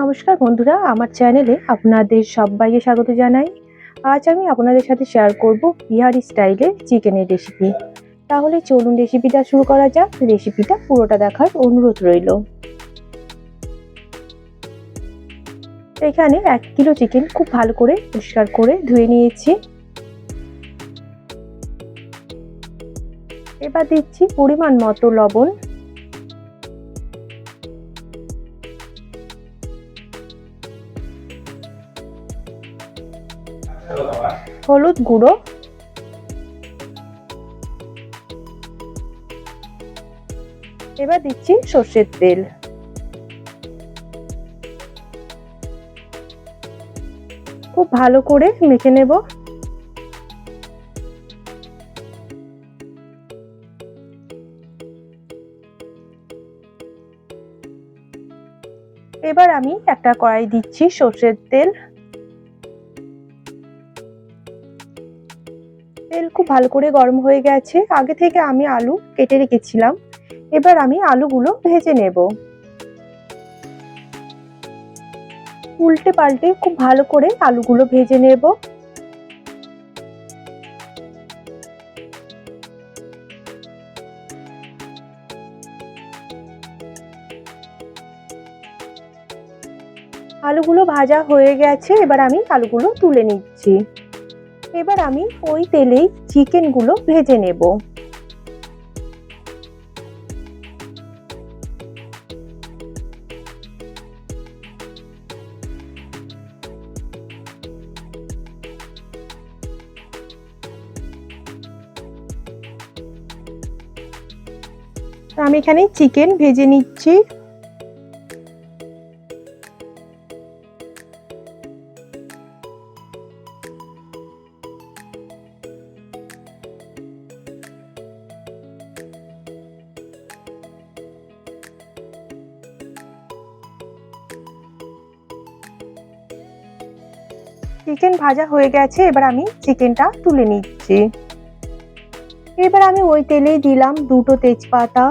নমস্কার বন্ধুরা, আমার চ্যানেলে আপনাদের সবাইকে স্বাগত জানাই। আজ আমি আপনাদের সাথে শেয়ার করব বিহারি স্টাইলে চিকেনের রেসিপি তাহলে চলুন রেসিপিটা শুরু করা যাক। রেসিপিটা পুরোটা দেখার অনুরোধ রইল। এখানে এক কিলো চিকেন খুব ভালো করে পরিষ্কার করে ধুয়ে নিয়েছি। এবার দিচ্ছি পরিমাণ মতো লবণ। হলুদ গুঁড়ো। এবার দিচ্ছি সর্ষের তেল। খুব ভালো করে মেখে নেব। এবার আমি একটা কড়াই দিচ্ছি সর্ষের তেল। খুব ভালো করে গরম হয়ে গেছে। আগে থেকে আমি আলু কেটে রেখেছিলাম। এবার আমি আলুগুলো ভেজে নেব। উল্টে পাল্টে খুব ভালো করে আলুগুলো ভেজে নেব। আলুগুলো ভাজা হয়ে গেছে। এবার আমি আলুগুলো তুলে নিচ্ছি। এবার আমি ওই তেলেই চিকেনগুলো ভেজে নেব। আমি এখানে চিকেন ভেজে নিচ্ছি। চিকেন ভাজা হয়ে গেছে, এবার আমি চিকেনটা তুলে নিচ্ছি। এবার আমি ওই তেলেই দিলাম দুটো তেজপাতা,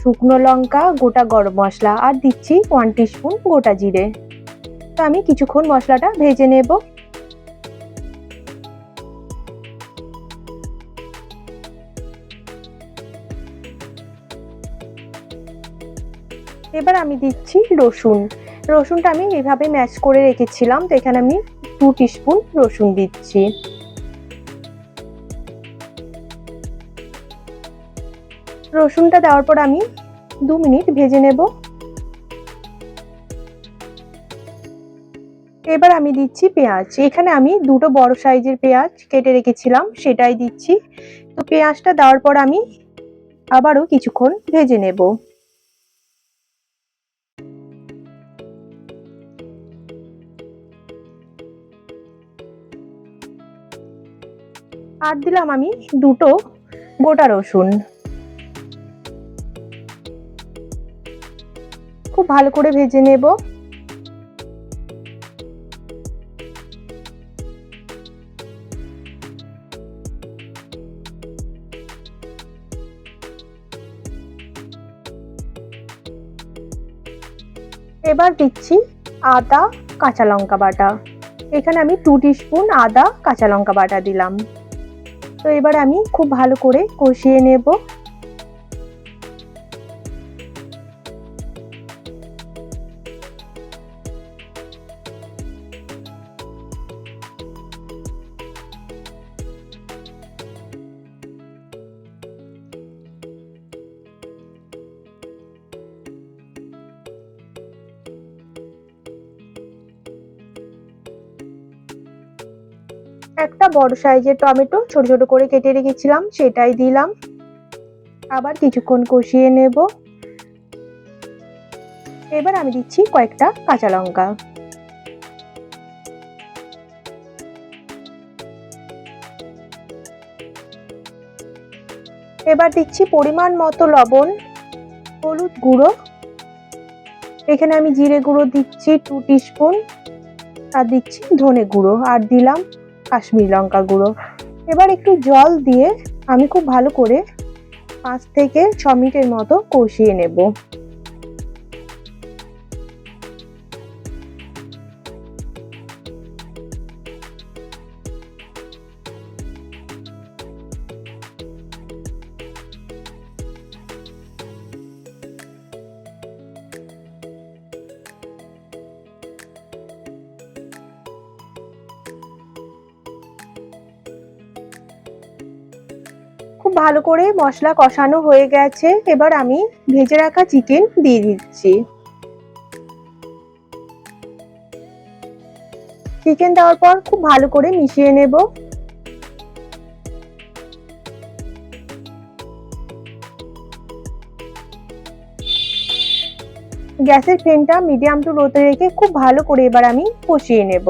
শুকনো লঙ্কা, গোটা গরম মশলা, আর দিচ্ছি ওয়ান টিস্পুন গোটা জিরে। তো আমি কিছুক্ষণ মশলাটা ভেজে নেব। এবার আমি দিচ্ছি রসুন। রসুনটা আমি এভাবে ম্যাশ করে রেখেছিলাম, তো এখানে আমি টু টিস্পুন রসুন দিচ্ছি। রসুনটা দেওয়ার পর আমি দু মিনিট ভেজে নেব। এবার আমি দিচ্ছি পেঁয়াজ। এখানে আমি দুটো বড় সাইজের পেঁয়াজ কেটে রেখেছিলাম, সেটাই দিচ্ছি। তো পেঁয়াজটা দেওয়ার পর আমি আবারও কিছুক্ষণ ভেজে নেব। আর দিলাম আমি দুটো গোটা রসুন। খুব ভালো করে ভেজে নেব। এবার দিচ্ছি আদা, কাঁচা লঙ্কা বাটা। এখানে আমি টু স্পুন আদা, কাঁচা লঙ্কা বাটা দিলাম। তো এবার আমি খুব ভালো করে কষিয়ে নেব। একটা বড় সাইজের টমেটো ছোট ছোট করে কেটে রেখেছিলাম, সেটাই দিলাম। আবার কিছুক্ষণ কষিয়ে নেব। এবার আমি দিচ্ছি কয়েকটা কাঁচা লঙ্কা। এবার দিচ্ছি পরিমাণ মতো লবণ, হলুদ গুঁড়ো। এখানে আমি জিরে গুঁড়ো দিচ্ছি টু টিস্পুন, আর দিচ্ছি ধনে গুঁড়ো, আর দিলাম কাশ্মীর লঙ্কা গুঁড়ো। এবার একটু জল দিয়ে আমি খুব ভালো করে পাঁচ থেকে ছ মিনিটের মতো কষিয়ে নেব। ভালো করে মশলা কষানো হয়ে গেছে। এবার আমি ভেজে রাখা চিকেন দিয়ে দিচ্ছি। চিকেন দেওয়ার পর খুব ভালো করে মিশিয়ে নেব। গ্যাসের ফ্লেমটা মিডিয়াম টু লোতে রেখে খুব ভালো করে এবার আমি কষিয়ে নেব।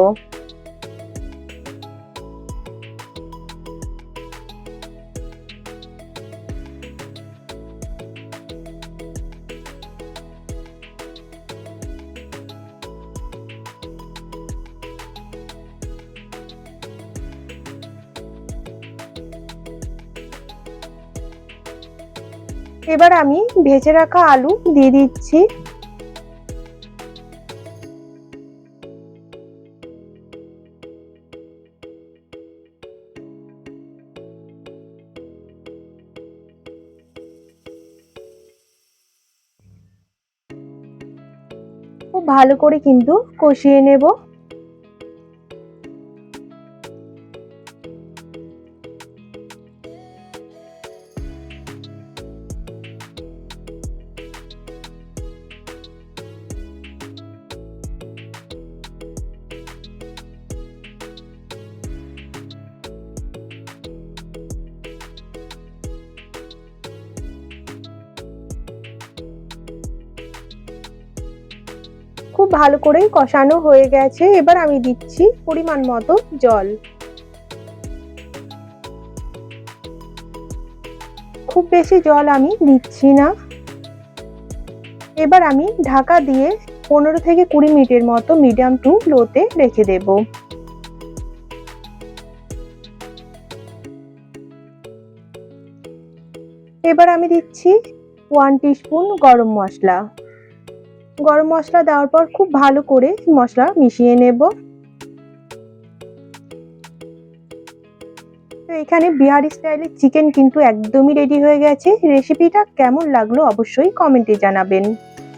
এবার আমি ভেজে রাখা আলু দিয়ে দিচ্ছি। খুব ভালো করে কিন্তু কষিয়ে নেব। খুব ভালো করেই কষানো হয়ে গেছে। এবার আমি দিচ্ছি পরিমাণ মতো জল। খুব বেশি জল আমি দিচ্ছি না। এবার আমি ঢাকা দিয়ে পনেরো থেকে কুড়ি মিনিটের মতো মিডিয়াম টু লোতে রেখে দেব। এবার আমি দিচ্ছি ওয়ান টিস্পুন গরম মশলা। গরম মশলা দেওয়ার পর খুব ভালো করে মশলা মিশিয়ে নেব। তো এখানে বিহারি স্টাইলের চিকেন কিন্তু একদমই রেডি হয়ে গেছে। রেসিপিটা কেমন লাগল অবশ্যই কমেন্টে জানাবেন।